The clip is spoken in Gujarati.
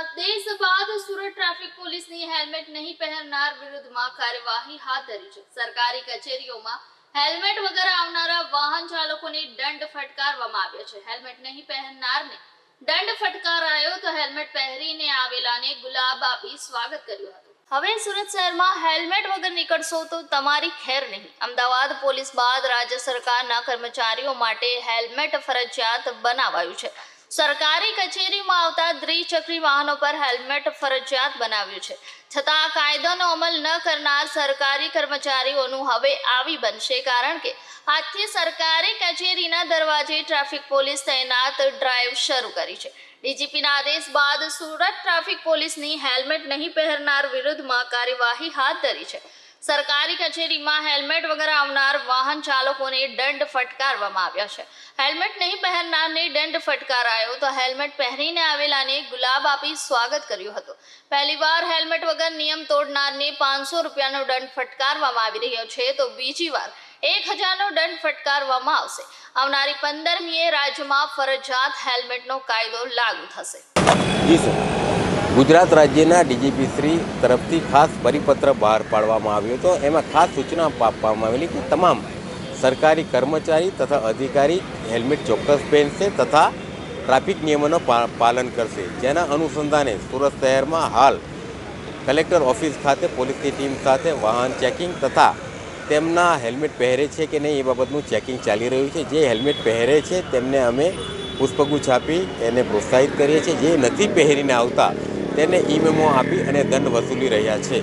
આદેશ બાદ સુરત ટ્રાફિક પોલીસની હેલ્મેટ નહીં પહેરનાર વિરુદ્ધમાં કાર્યવાહી હાથ ધરી છે સરકારી કચેરીઓમાં હેલ્મેટ વગર આવનારા વાહન ચાલકોને દંડ ફટકારવામાં આવ્યો છે હેલ્મેટ નહીં પહેરનારને દંડ ફટકારાયો તો હેલ્મેટ પહેરીને આવેલાને ગુલાબ આપી સ્વાગત કર્યું હતું હવે સુરત શહેરમાં હેલ્મેટ વગર નીકળશો તો તમારી ખેર નહીં અમદાવાદ પોલીસ બાદ રાજ્ય સરકારના કર્મચારીઓ માટે હેલ્મેટ ફરજિયાત બનાવાયું છે સરકારી કચેરીમાં આવતા દ્વિચક્રી વાહનો પર હેલ્મેટ ફરજિયાત બનાવ્યું છે. છતાં આ કાયદાનો અમલ ન કરનાર સરકારી કર્મચારીઓનું હવે આવી બનશે કારણ કે આજથી સરકારી કચેરીના દરવાજે ટ્રાફિક પોલીસ તૈનાત ડ્રાઈવ શરૂ કરી છે. ડીજીપીના આદેશ બાદ સુરત ટ્રાફિક પોલીસની હેલ્મેટ નહીં પહેરનાર વિરુદ્ધમાં કાર્યવાહી હાથ ધરી છે. સરકારી કચેરીમાં હેલ્મેટ વગર આવનાર વાહન ચાલકોને દંડ ફટકારવામાં આવ્યા છે. હેલ્મેટ નહીં પહેરનારને દંડ ફટકારાયો તો હેલ્મેટ પહેરીને આવેલાને ગુલાબ આપી સ્વાગત કર્યું હતું. પહેલીવાર હેલ્મેટ વગર નિયમ તોડનારને પાંચસો રૂપિયાનો દંડ ફટકારવામાં આવી રહ્યો છે તો બીજી વાર એક હજારનો દંડ ફટકારવામાં આવશે. આવનારી પંદરમીએ રાજ્યમાં ફરજિયાત હેલ્મેટનો કાયદો લાગુ થશે. ગુજરાત રાજ્યના ડીજીપી શ્રી તરફથી ખાસ પરિપત્ર બહાર પાડવામાં આવ્યો હતો. એમાં ખાસ સૂચના આપવામાં આવેલી કે તમામ સરકારી કર્મચારી તથા અધિકારી હેલ્મેટ ચોક્કસ પહેરશે તથા ટ્રાફિક નિયમોનું પાલન કરશે. જેના અનુસંધાને સુરત શહેરમાં હાલ કલેક્ટર ઓફિસ ખાતે, પોલીસની ટીમ સાથે વાહન ચેકિંગ તથા તેમના હેલ્મેટ પહેરે છે કે નહીં એ બાબતનું ચેકિંગ ચાલી રહ્યું છે. જે હેલ્મેટ પહેરે છે તેમને અમે પુષ્પગુચ્છ આપી એને પ્રોત્સાહિત કરીએ છીએ. જે નથી પહેરીને આવતા તેને ઈ મેમો આપી અને દંડ વસૂલી રહ્યા છે.